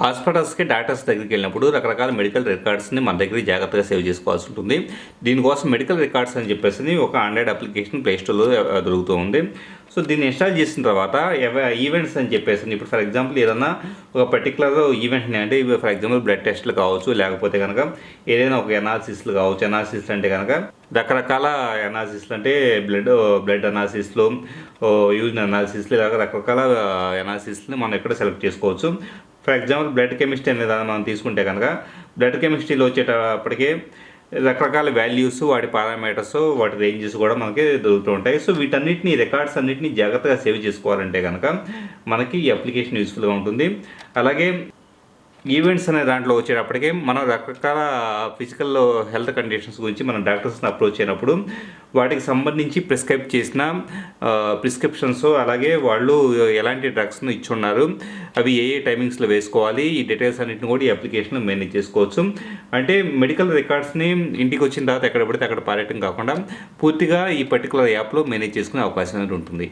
హాస్పిటల్స్కి డాక్టర్స్ దగ్గరికి వెళ్ళినప్పుడు రకరకాల మెడికల్ రికార్డ్స్ని మన దగ్గర జాగ్రత్తగా సేవ్ చేసుకోవాల్సి ఉంటుంది. దీనికోసం మెడికల్ రికార్డ్స్ అని చెప్పేసి ఒక ఆండ్రాయిడ్ అప్లికేషన్ ప్లేస్టోర్లో దొరుకుతూ ఉంది. సో దీన్ని ఇన్స్టాల్ చేసిన తర్వాత ఈవెంట్స్ అని చెప్పేసి ఇప్పుడు ఫర్ ఎగ్జాంపుల్ ఏదైనా ఒక పర్టికులర్ ఈవెంట్ని అంటే ఫర్ ఎగ్జాంపుల్ బ్లడ్ టెస్ట్లు కావచ్చు లేకపోతే కనుక ఏదైనా ఒక ఎనాలిసిస్లు కావచ్చు ఎనాలిసిస్ అంటే కనుక రకరకాల ఎనాలిసిస్లు అంటే బ్లడ్ బ్లడ్ అనాలిసిస్లు యూజ్ అనాలిసిస్లు ఇలాగ రకరకాల ఎనాలిసిస్ని మనం ఇక్కడ సెలెక్ట్ చేసుకోవచ్చు. ఫర్ ఎగ్జాంపుల్ బ్లడ్ కెమిస్ట్రీ అనేది మనం తీసుకుంటే కనుక బ్లడ్ కెమిస్ట్రీలో వచ్చేటప్పటికే రకరకాల వాల్యూస్ వాటి పారామీటర్స్ వాటి రేంజెస్ కూడా మనకి దొరుకుతూ ఉంటాయి. సో వీటన్నిటిని రికార్డ్స్ అన్నిటిని జాగ్రత్తగా సేవ్ చేసుకోవాలంటే కనుక మనకి ఈ అప్లికేషన్ యూస్ఫుల్గా ఉంటుంది. అలాగే ఈవెంట్స్ అనే దాంట్లో వచ్చేటప్పటికే మనం రకరకాల ఫిజికల్ హెల్త్ కండిషన్స్ గురించి మనం డాక్టర్స్ని అప్రోచ్ అయినప్పుడు వాటికి సంబంధించి ప్రిస్క్రైబ్ చేసిన ప్రిస్క్రిప్షన్స్ అలాగే వాళ్ళు ఎలాంటి డ్రగ్స్ను ఇచ్చున్నారు అవి ఏ ఏ టైమింగ్స్లో వేసుకోవాలి ఈ డీటెయిల్స్ అన్నింటిని కూడా ఈ అప్లికేషన్ మేనేజ్ చేసుకోవచ్చు. అంటే మెడికల్ రికార్డ్స్ని ఇంటికి వచ్చిన తర్వాత ఎక్కడ పడితే అక్కడ పారేయటం కాకుండా పూర్తిగా ఈ పర్టికులర్ యాప్లో మేనేజ్ చేసుకునే అవకాశం అనేది ఉంటుంది.